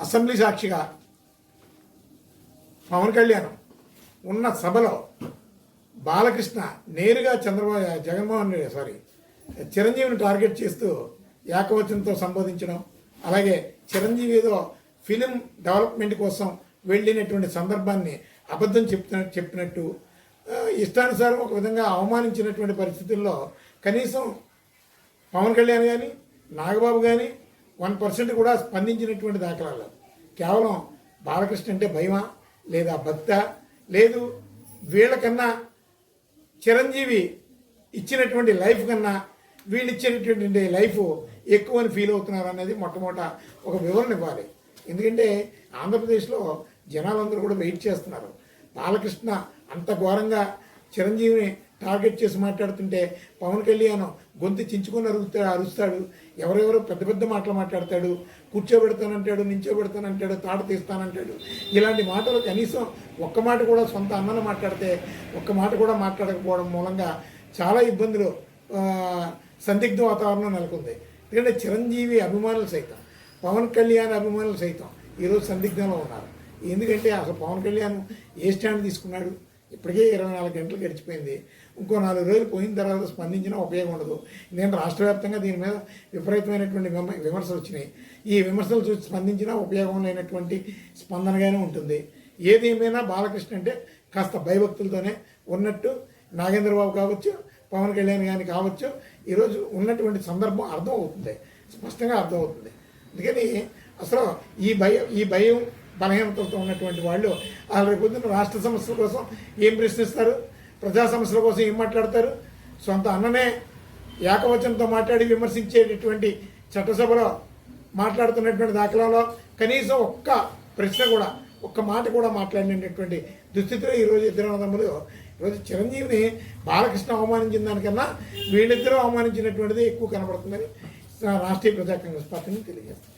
Assembly సాక్షిగా పవన్ కళ్యాణ్ ఉన్న సభలో బాలకృష్ణ నేరుగా చంద్రబాబు జగన్మోహన్ రెడ్డి సారీ చిరంజీవిని టార్గెట్ చేస్తూ ఏకవచనంతో సంబోధించడం అలాగే చిరంజీవి ఏదో ఫిలిం డెవలప్మెంట్ కోసం వెళ్ళినటువంటి సందర్భాన్ని అబద్ధం చెప్తున్న చెప్పినట్టు ఇష్టానుసారం ఒక విధంగా అవమానించినటువంటి పరిస్థితుల్లో కనీసం పవన్ కళ్యాణ్ కానీ నాగబాబు కానీ వన్ పర్సెంట్ కూడా స్పందించినటువంటి దాఖలాలు కేవలం బాలకృష్ణ అంటే భయమా? లేదా భక్త? లేదు వీళ్ళకన్నా చిరంజీవి ఇచ్చినటువంటి లైఫ్ కన్నా వీళ్ళు ఇచ్చినటువంటి లైఫ్ ఎక్కువ అని ఫీల్ అవుతున్నారు అనేది మొట్టమొదట ఒక వివరణ ఇవ్వాలి. ఎందుకంటే ఆంధ్రప్రదేశ్లో జనాలందరూ కూడా వెయిట్ చేస్తున్నారు. బాలకృష్ణ అంత ఘోరంగా చిరంజీవిని టార్గెట్ చేసి మాట్లాడుతుంటే పవన్ కళ్యాణ్ గొంతు చించుకొని అరుగుతా అరుస్తాడు. ఎవరెవరో పెద్ద పెద్ద మాటలు మాట్లాడతాడు. కూర్చోబెడతానంటాడు నించోబెడతానంటాడు తాట తీస్తానంటాడు. ఇలాంటి మాటలు కనీసం ఒక్క మాట కూడా సొంత అన్నను మాట్లాడితే ఒక్క మాట కూడా మాట్లాడకపోవడం మూలంగా చాలా ఇబ్బందులు సందిగ్ధ వాతావరణం నెలకొంది. ఎందుకంటే చిరంజీవి అభిమానులు సైతం పవన్ కళ్యాణ్ అభిమానులు సైతం ఈరోజు సందిగ్ధంలో ఉన్నారు. ఎందుకంటే అసలు పవన్ కళ్యాణ్ ఏ స్టాండ్ తీసుకున్నాడు? ఇప్పటికే ఇరవై నాలుగు గంటలు గడిచిపోయింది. ఇంకో నాలుగు రోజులు పోయిన తర్వాత స్పందించినా ఉపయోగం ఉండదు. నేను రాష్ట్ర వ్యాప్తంగా దీని మీద విపరీతమైనటువంటి విమర్శలు వచ్చినాయి ఈ విమర్శలు చూసి స్పందించినా ఉపయోగం లేనటువంటి స్పందనగానే ఉంటుంది. ఏది ఏమైనా బాలకృష్ణ అంటే కాస్త భయభక్తులతోనే ఉన్నట్టు నాగేంద్రబాబు కావచ్చు పవన్ కళ్యాణ్ కానీ కావచ్చు ఈరోజు ఉన్నటువంటి సందర్భం అర్థం అవుతుంది స్పష్టంగా అర్థం అవుతుంది అందుకని అసలు ఈ భయం ఈ భయం బలహీనతలతో ఉన్నటువంటి వాళ్ళు వాళ్ళ పొద్దున్న రాష్ట్ర సమస్యల కోసం ఏం ప్రశ్నిస్తారు? ప్రజా సమస్యల కోసం ఏం మాట్లాడతారు? సొంత అన్ననే ఏకవచనంతో మాట్లాడి విమర్శించేటటువంటి చట్టసభలో మాట్లాడుతున్నటువంటి దాఖలాలో కనీసం ఒక్క ప్రశ్న కూడా ఒక్క మాట కూడా మాట్లాడినటువంటి దుస్థితిలో ఈరోజు ఇద్దరు తమ్ముడు ఈరోజు చిరంజీవిని బాలకృష్ణ అవమానించిన దానికన్నా వీళ్ళిద్దరూ అవమానించినటువంటిది ఎక్కువ కనబడుతుందని రాష్ట్రీయ ప్రజా కాంగ్రెస్ పార్టీని తెలియజేస్తుంది.